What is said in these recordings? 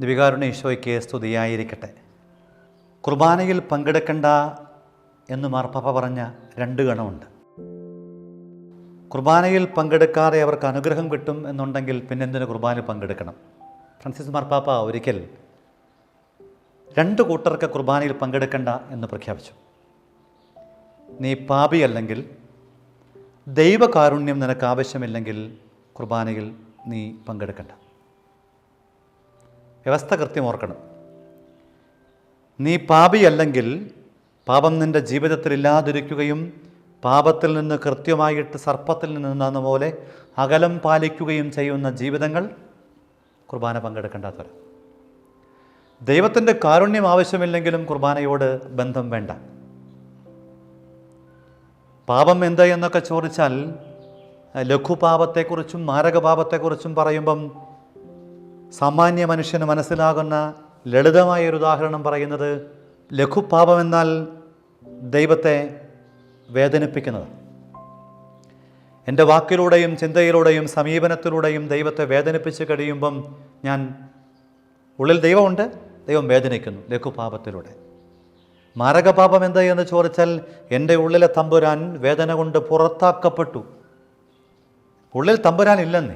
ദിവികാരുണ്യ ഈശോയ്ക്ക് സ്തുതിയായിരിക്കട്ടെ. കുർബാനയിൽ പങ്കെടുക്കണ്ട എന്ന് മാർപ്പാപ്പ പറഞ്ഞ രണ്ട് ഗണമുണ്ട്. കുർബാനയിൽ പങ്കെടുക്കാതെ അവർക്ക് അനുഗ്രഹം കിട്ടും എന്നുണ്ടെങ്കിൽ പിന്നെന്തിന് കുർബാനയിൽ പങ്കെടുക്കണം? ഫ്രാൻസിസ് മാർപ്പാപ്പ ഒരിക്കൽ രണ്ട് കൂട്ടർക്ക് കുർബാനയിൽ പങ്കെടുക്കണ്ട എന്ന് പ്രഖ്യാപിച്ചു. നീ പാപിയല്ലെങ്കിൽ ദൈവകാരുണ്യം നിനക്ക് ആവശ്യമില്ലെങ്കിൽ കുർബാനയിൽ നീ പങ്കെടുക്കണ്ട. വ്യവസ്ഥ കൃത്യം ഓർക്കണം. നീ പാപിയല്ലെങ്കിൽ പാപം നിന്റെ ജീവിതത്തിൽ ഇല്ലാതിരിക്കുകയും പാപത്തിൽ നിന്ന് കൃത്യമായിട്ട് സർപ്പത്തിൽ നിന്നെന്ന പോലെ അകലം പാലിക്കുകയും ചെയ്യുന്ന ജീവിതങ്ങൾ കുർബാന പങ്കെടുക്കേണ്ടാത്തവർ ദൈവത്തിന്റെ കാരുണ്യം ആവശ്യമില്ലെങ്കിലും കുർബാനയോട് ബന്ധം വേണ്ട. പാപം എന്താ എന്നൊക്കെ ചോദിച്ചാൽ ലഘുപാപത്തെക്കുറിച്ചും മാരകപാപത്തെക്കുറിച്ചും പറയുമ്പം സാമാന്യ മനുഷ്യന് മനസ്സിലാകുന്ന ലളിതമായ ഒരു ഉദാഹരണം പറയുന്നത് ലഘുപാപം എന്നാൽ ദൈവത്തെ വേദനിപ്പിക്കുന്നത്. എന്റെ വാക്കിലൂടെയും ചിന്തയിലൂടെയും സമീപനത്തിലൂടെയും ദൈവത്തെ വേദനിപ്പിച്ച് കഴിയുമ്പം ഞാൻ ഉള്ളിൽ ദൈവമുണ്ട് ദൈവം വേദനിക്കുന്നു ലഘുപാപത്തിലൂടെ. മാരകപാപം എന്ത് എന്ന് ചോദിച്ചാൽ എന്റെ ഉള്ളിലെ തമ്പുരാൻ വേദന കൊണ്ട് പുറത്താക്കപ്പെട്ടു. ഉള്ളിൽ തമ്പുരാൻ ഇല്ലെന്നേ.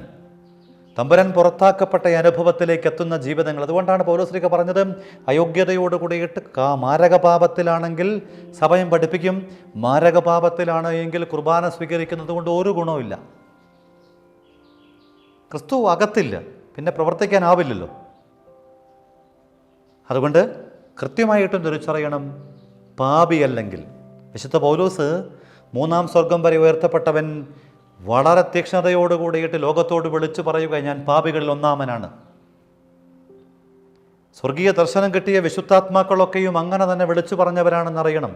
തമ്പുരാൻ പുറത്താക്കപ്പെട്ട അനുഭവത്തിലേക്ക് എത്തുന്ന ജീവിതങ്ങൾ. അതുകൊണ്ടാണ് പൗലോസ്ലിക പറഞ്ഞത് അയോഗ്യതയോട് കൂടിയിട്ട് കാ മാരകപാപത്തിലാണെങ്കിൽ സഭയം പഠിപ്പിക്കും. മാരകപാപത്തിലാണ് എങ്കിൽ കുർബാന സ്വീകരിക്കുന്നത് കൊണ്ട് ഒരു ഗുണവുമില്ല. ക്രിസ്തു അകത്തില്ല പിന്നെ പ്രവർത്തിക്കാനാവില്ലല്ലോ. അതുകൊണ്ട് കൃത്യമായിട്ടും തിരിച്ചറിയണം പാപിയല്ലെങ്കിൽ. വിശുദ്ധ പൗലോസ് മൂന്നാം സ്വർഗം വരെ ഉയർത്തപ്പെട്ടവൻ വളരെ തീക്ഷ്ണതയോട് കൂടിയിട്ട് ലോകത്തോട് വിളിച്ചു പറയുക ഞാൻ പാപികളിൽ ഒന്നാമനാണ്. സ്വർഗീയ ദർശനം കിട്ടിയ വിശുദ്ധാത്മാക്കളൊക്കെയും അങ്ങനെ തന്നെ വിളിച്ചു പറഞ്ഞവരാണെന്നറിയണം.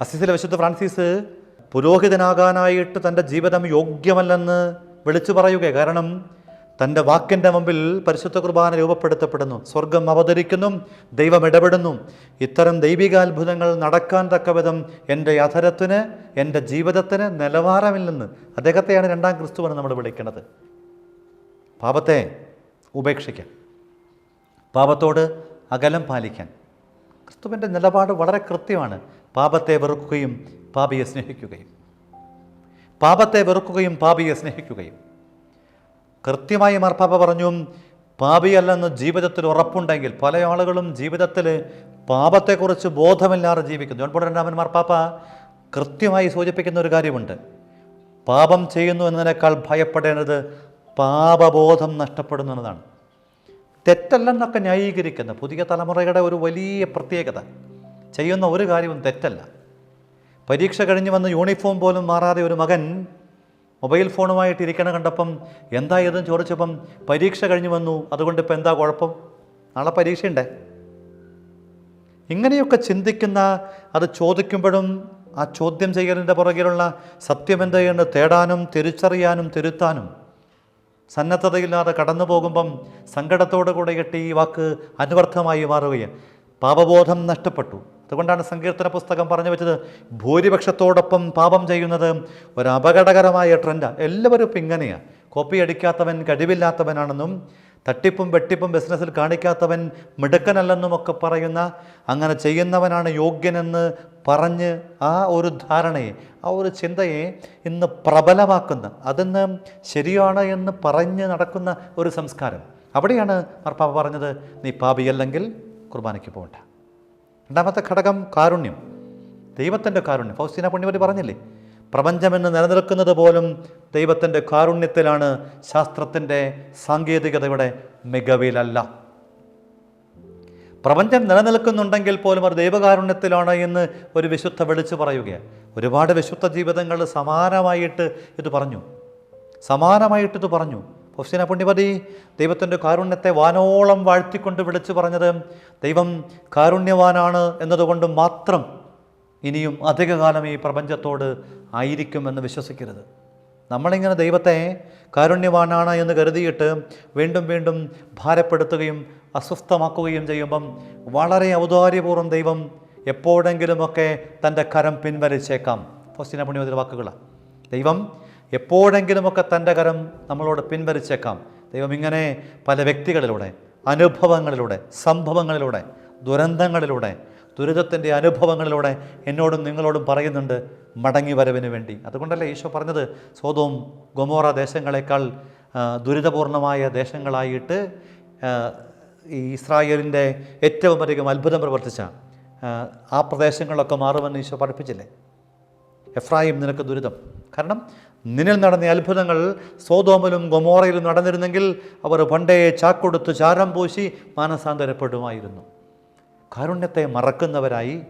അസിസിലെ വിശുദ്ധ ഫ്രാൻസിസ് പുരോഹിതനാകാനായിട്ട് തന്റെ ജീവിതം യോഗ്യമല്ലെന്ന് വിളിച്ചു പറയുക കാരണം തന്റെ വാക്കിന്റെ മുമ്പിൽ പരിശുദ്ധ കുർബാന രൂപപ്പെടുത്തപ്പെടുന്നു. സ്വർഗം അവതരിക്കുന്നു ദൈവം ഇടപെടുന്നു. ഇത്തരം ദൈവികാത്ഭുതങ്ങൾ നടക്കാൻ തക്ക വിധം എന്റെ അധരത്തിന് എന്റെ ജീവിതത്തിന് നിലവാരമില്ലെന്ന് അദ്ദേഹത്തെയാണ് രണ്ടാം ക്രിസ്തുവെന്ന് നമ്മൾ വിളിക്കുന്നത്. പാപത്തെ ഉപേക്ഷിക്കാൻ പാപത്തോട് അകലം പാലിക്കാൻ. ക്രിസ്തുവിന്റെ നിലപാട് വളരെ കൃത്യമാണ്. പാപത്തെ വെറുക്കുകയും പാപിയെ സ്നേഹിക്കുകയും. പാപത്തെ വെറുക്കുകയും പാപിയെ സ്നേഹിക്കുകയും. കൃത്യമായി മാർപ്പാപ്പ പറഞ്ഞു പാപിയല്ലെന്ന് ജീവിതത്തിൽ ഉറപ്പുണ്ടെങ്കിൽ പല ആളുകളും ജീവിതത്തിൽ പാപത്തെക്കുറിച്ച് ബോധമില്ലാതെ ജീവിക്കുന്നു. ജോൺ പോൾ രണ്ടാമൻ മാർപ്പാപ്പ കൃത്യമായി സൂചിപ്പിക്കുന്ന ഒരു കാര്യമുണ്ട്. പാപം ചെയ്യുന്നു എന്നതിനേക്കാൾ ഭയപ്പെടേണ്ടത് പാപബോധം നഷ്ടപ്പെടുന്നു എന്നതാണ്. തെറ്റല്ലെന്നൊക്കെ ന്യായീകരിക്കുന്ന പുതിയ തലമുറയുടെ ഒരു വലിയ പ്രത്യേകത ചെയ്യുന്ന ഒരു കാര്യവും തെറ്റല്ല. പരീക്ഷ കഴിഞ്ഞ് വന്ന് യൂണിഫോം പോലും മാറാതെ ഒരു മകൻ മൊബൈൽ ഫോണുമായിട്ട് ഇരിക്കണ കണ്ടപ്പം എന്താ ഏതെന്ന് ചോദിച്ചപ്പം പരീക്ഷ കഴിഞ്ഞ് വന്നു. അതുകൊണ്ട് ഇപ്പം എന്താ കുഴപ്പം? നാളെ പരീക്ഷയുണ്ടേ? ഇങ്ങനെയൊക്കെ ചിന്തിക്കുന്ന അത് ചോദിക്കുമ്പോഴും ആ ചോദ്യം ചെയ്യലിന്റെ പുറകിലുള്ള സത്യമെന്ത് എന്ന് തേടാനും തിരിച്ചറിയാനും തിരുത്താനും. സന്നദ്ധതയില്ലാതെ കടന്നു പോകുമ്പം സങ്കടത്തോടു കൂടെ കെട്ടി ഈ വാക്ക് അനുവർത്ഥമായി മാറുകയാണ്. പാപബോധം നഷ്ടപ്പെട്ടു. അതുകൊണ്ടാണ് സങ്കീർത്തന പുസ്തകം പറഞ്ഞു വെച്ചത്. ഭൂരിപക്ഷത്തോടൊപ്പം പാപം ചെയ്യുന്നത് ഒരു അപകടകരമായ ട്രെൻഡാണ് എല്ലാവരും ഇപ്പം ഇങ്ങനെയാണ് കോപ്പി അടിക്കാത്തവൻ കഴിവില്ലാത്തവനാണെന്നും തട്ടിപ്പും വെട്ടിപ്പും ബിസിനസ്സിൽ കാണിക്കാത്തവൻ മിടുക്കനല്ലെന്നും ഒക്കെ പറയുന്ന അങ്ങനെ ചെയ്യുന്നവനാണ് യോഗ്യനെന്ന് പറഞ്ഞ് ആ ഒരു ധാരണയെ ആ ഒരു ചിന്തയെ ഇന്ന് പ്രബലമാക്കുന്ന അതിന്ന് ശരിയാണ് എന്ന് പറഞ്ഞ് നടക്കുന്ന ഒരു സംസ്കാരം. അവിടെയാണ് മർപ്പാപ്പ പറഞ്ഞത് നീ പാപിയല്ലെങ്കിൽ കുർബാനയ്ക്ക് പോകണ്ട. രണ്ടാമത്തെ ഘടകം കാരുണ്യം. ദൈവത്തിന്റെ കാരുണ്യം. ഫൗസ്തീന പുണ്യവതി പറഞ്ഞില്ലേ? പ്രപഞ്ചമെന്ന് നിലനിൽക്കുന്നത് പോലും ദൈവത്തിന്റെ കാരുണ്യത്തിലാണ് ശാസ്ത്രത്തിന്റെ സാങ്കേതികതയുടെ മികവിലല്ല. പ്രപഞ്ചം നിലനിൽക്കുന്നുണ്ടെങ്കിൽ പോലും അത് ദൈവകാരുണ്യത്തിലാണ് എന്ന് ഒരു വിശുദ്ധ വിളിച്ചു പറയുകയാണ്. ഒരുപാട് വിശുദ്ധ ജീവിതങ്ങൾ സമാനമായിട്ട് ഇത് പറഞ്ഞു. സമാനമായിട്ട് ഇത് പറഞ്ഞു. ഫൗസ്തീന പുണ്യപതി ദൈവത്തിന്റെ കാരുണ്യത്തെ വാനോളം വാഴ്ത്തിക്കൊണ്ട് വിളിച്ചു പറഞ്ഞത് ദൈവം കാരുണ്യവാനാണ് എന്നതുകൊണ്ട് മാത്രം ഇനിയും അധികകാലം ഈ പ്രപഞ്ചത്തോട് ആയിരിക്കുമെന്ന് വിശ്വസിക്കരുത്. നമ്മളിങ്ങനെ ദൈവത്തെ കാരുണ്യവാനാണ് എന്ന് കരുതിയിട്ട് വീണ്ടും വീണ്ടും ഭാരപ്പെടുത്തുകയും അസ്വസ്ഥമാക്കുകയും ചെയ്യുമ്പം വളരെ ഔദാര്യപൂർവം ദൈവം എപ്പോഴെങ്കിലുമൊക്കെ തന്റെ കരം പിൻവലിച്ചേക്കാം. ഫസ്റ്റിന പുണ്യവതിയുടെ വാക്കുകളാണ് ദൈവം എപ്പോഴെങ്കിലുമൊക്കെ തന്റെ കരം നമ്മളോട് പിൻവലിച്ചേക്കാം. ദൈവം ഇങ്ങനെ പല വ്യക്തികളിലൂടെ അനുഭവങ്ങളിലൂടെ സംഭവങ്ങളിലൂടെ ദുരന്തങ്ങളിലൂടെ ദുരിതത്തിന്റെ അനുഭവങ്ങളിലൂടെ എന്നോടും നിങ്ങളോടും പറയുന്നുണ്ട് മടങ്ങി വരവിന് വേണ്ടി. അതുകൊണ്ടല്ലേ ഈശോ പറഞ്ഞത്? സ്വതവും ഗൊമോറ ദേശങ്ങളെക്കാൾ ദുരിതപൂർണമായ ദേശങ്ങളായിട്ട് ഈ ഇസ്രായേലിന്റെ ഏറ്റവും അധികം അത്ഭുതം പ്രവർത്തിച്ച ആ, പ്രദേശങ്ങളൊക്കെ മാറുമെന്ന് ഈശോ പഠിപ്പിച്ചില്ലേ? എഫ്രായിം നിനക്ക് ദുരിതം. കാരണം നിന്നിൽ നടന്ന അത്ഭുതങ്ങൾ സോതോമിലും ഗൊമോറയിലും നടന്നിരുന്നെങ്കിൽ അവർ പണ്ടേ ചാക്കൊടുത്ത് ചാരം പൂശി മാനസാന്തരപ്പെടുമായിരുന്നു. കാരുണ്യത്തെ മറക്കുന്നവരായി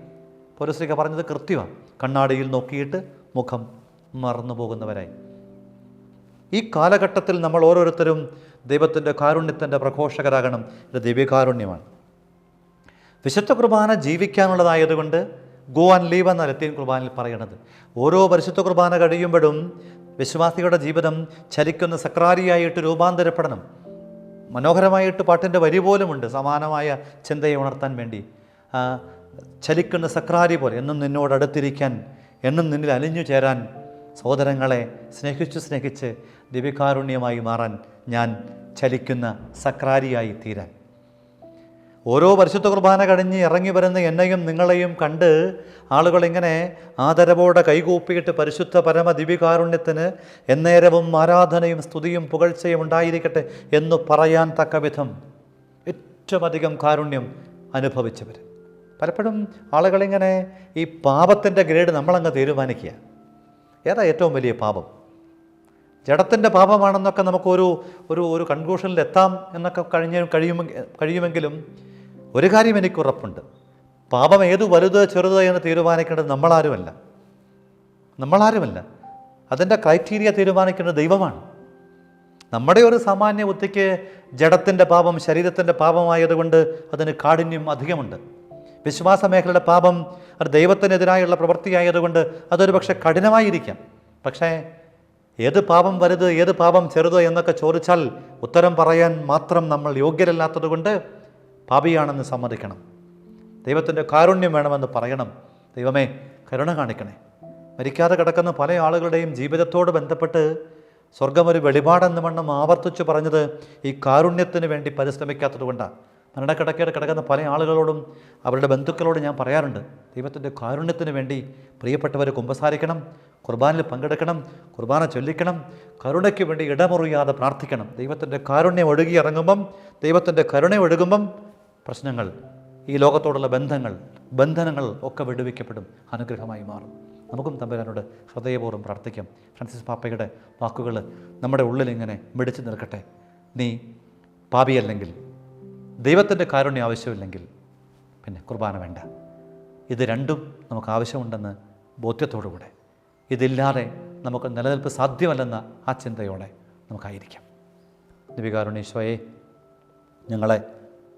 പൊലസ്ലിക പറഞ്ഞത് കൃത്യമാണ്. കണ്ണാടിയിൽ നോക്കിയിട്ട് മുഖം മറന്നു പോകുന്നവരായി. ഈ കാലഘട്ടത്തിൽ നമ്മൾ ഓരോരുത്തരും ദൈവത്തിന്റെ കാരുണ്യത്തിന്റെ പ്രഘോഷകരാകണം. ഇത് ദിവ്യകാരുണ്യമാണ്. വിശുദ്ധ കുർബാന ജീവിക്കാനുള്ളതായതുകൊണ്ട് ഗോ ആൻഡ് ലീവ് എന്ന ലത്തീൻ കുർബാനയിൽ പറയുന്നത് ഓരോ പരിശുദ്ധ കുർബാന കഴിയുമ്പോഴും വിശ്വാസികളുടെ ജീവിതം ചലിക്കുന്ന സക്രാരിയായിട്ട് രൂപാന്തരപ്പെടണം. മനോഹരമായിട്ട് പാട്ടിന്റെ വരി പോലുമുണ്ട്. സമാനമായ ചിന്തയെ ഉണർത്താൻ വേണ്ടി. ചലിക്കുന്ന സക്രാരി പോലെ എന്നും നിന്നോട് അടുത്തിരിക്കാൻ എന്നും നിന്നിൽ അലിഞ്ഞു ചേരാൻ സഹോദരങ്ങളെ സ്നേഹിച്ചു സ്നേഹിച്ച് ദിവ്യകാരുണ്യമായി മാറാൻ ഞാൻ ചലിക്കുന്ന സക്രാരിയായി തീരാൻ. ഓരോ പരിശുദ്ധ കുർബാന കഴിഞ്ഞ് ഇറങ്ങി വരുന്ന എന്നെയും നിങ്ങളെയും കണ്ട് ആളുകൾ ഇങ്ങനെ ആദരവോടെ കൈകൂപ്പിയിട്ട് പരിശുദ്ധ പരമ ദിവ്യകാരുണ്യത്തിന് എന്നേരവും ആരാധനയും സ്തുതിയും പുകഴ്ചയും ഉണ്ടായിരിക്കട്ടെ എന്ന് പറയാൻ തക്ക വിധം ഏറ്റവും അധികം കാരുണ്യം അനുഭവിച്ചവർ പലപ്പോഴും ആളുകളിങ്ങനെ ഈ പാപത്തിന്റെ ഗ്രേഡ് നമ്മളങ്ങ് തീരുമാനിക്കുക. ഏതാ ഏറ്റവും വലിയ പാപം? ജഡത്തിന്റെ പാപമാണെന്നൊക്കെ നമുക്കൊരു ഒരു ഒരു കൺക്ലൂഷനിൽ എത്താം എന്നൊക്കെ കഴിഞ്ഞ കഴിയുമെങ്കിൽ കഴിയുമെങ്കിലും ഒരു കാര്യം എനിക്ക് ഉറപ്പുണ്ട്. പാപം ഏത് വലുത് ചെറുത് എന്ന് തീരുമാനിക്കേണ്ടത് നമ്മളാരുമല്ല. നമ്മളാരുമല്ല. അതിന്റെ ക്രൈറ്റീരിയ തീരുമാനിക്കേണ്ടത് ദൈവമാണ്. നമ്മുടെ ഒരു സാമാന്യ ബുദ്ധിക്ക് ജഡത്തിന്റെ പാപം ശരീരത്തിന്റെ പാപമായതുകൊണ്ട് അതിന് കാഠിന്യം അധികമുണ്ട്. വിശ്വാസ മേഖലയുടെ പാപം അത് ദൈവത്തിനെതിരായുള്ള പ്രവൃത്തിയായതുകൊണ്ട് അതൊരു പക്ഷേ കഠിനമായിരിക്കാം. പക്ഷേ ഏത് പാപം വലുത് ഏത് പാപം ചെറുത് എന്നൊക്കെ ചോദിച്ചാൽ ഉത്തരം പറയാൻ മാത്രം നമ്മൾ യോഗ്യരല്ലാത്തതുകൊണ്ട് പാപിയാണെന്ന് സമ്മതിക്കണം. ദൈവത്തിന്റെ കാരുണ്യം വേണമെന്ന് പറയണം. ദൈവമേ കരുണ കാണിക്കണേ. മരിക്കാതെ കിടക്കുന്ന പല ആളുകളുടെയും ജീവിതത്തോട് ബന്ധപ്പെട്ട് സ്വർഗം ഒരു വെളിപാടെന്ന് വണ്ണം ആവർത്തിച്ചു പറഞ്ഞത് ഈ കാരുണ്യത്തിന് വേണ്ടി പരിശ്രമിക്കാത്തത് കൊണ്ടാണ് മരണക്കിടക്കയിൽ കിടക്കുന്ന പല ആളുകളോടും അവരുടെ ബന്ധുക്കളോട് ഞാൻ പറയാറുണ്ട്. ദൈവത്തിന്റെ കാരുണ്യത്തിന് വേണ്ടി പ്രിയപ്പെട്ടവർ കുമ്പസാരിക്കണം കുർബാനയിൽ പങ്കെടുക്കണം കുർബാന ചൊല്ലിക്കണം കരുണയ്ക്ക് വേണ്ടി ഇടമുറിയാതെ പ്രാർത്ഥിക്കണം. ദൈവത്തിന്റെ കാരുണ്യം ഒഴുകി ഇറങ്ങുമ്പം ദൈവത്തിന്റെ കരുണ ഒഴുകുമ്പം പ്രശ്നങ്ങൾ ഈ ലോകത്തോടുള്ള ബന്ധങ്ങൾ ബന്ധനങ്ങൾ ഒക്കെ വിടുവിക്കപ്പെടും അനുഗ്രഹമായി മാറും. നമുക്കും തമ്പുരാനോട് ഹൃദയപൂർവം പ്രാർത്ഥിക്കാം. ഫ്രാൻസിസ് പാപ്പയുടെ വാക്കുകൾ നമ്മുടെ ഉള്ളിൽ ഇങ്ങനെ മിടിച്ചു നിൽക്കട്ടെ. നീ പാപിയല്ലെങ്കിൽ ദൈവത്തിന്റെ കാരുണ്യം ആവശ്യമില്ലെങ്കിൽ പിന്നെ കുർബാന വേണ്ട. ഇത് രണ്ടും നമുക്ക് ആവശ്യമുണ്ടെന്ന് ബോധ്യത്തോടുകൂടെ ഇതില്ലാതെ നമുക്ക് നിലനിൽപ്പ് സാധ്യമല്ലെന്ന ആ ചിന്തയോടെ നമുക്കായിരിക്കാം. ദിവികാരുണ്യേശ്വയെ ഞങ്ങളെ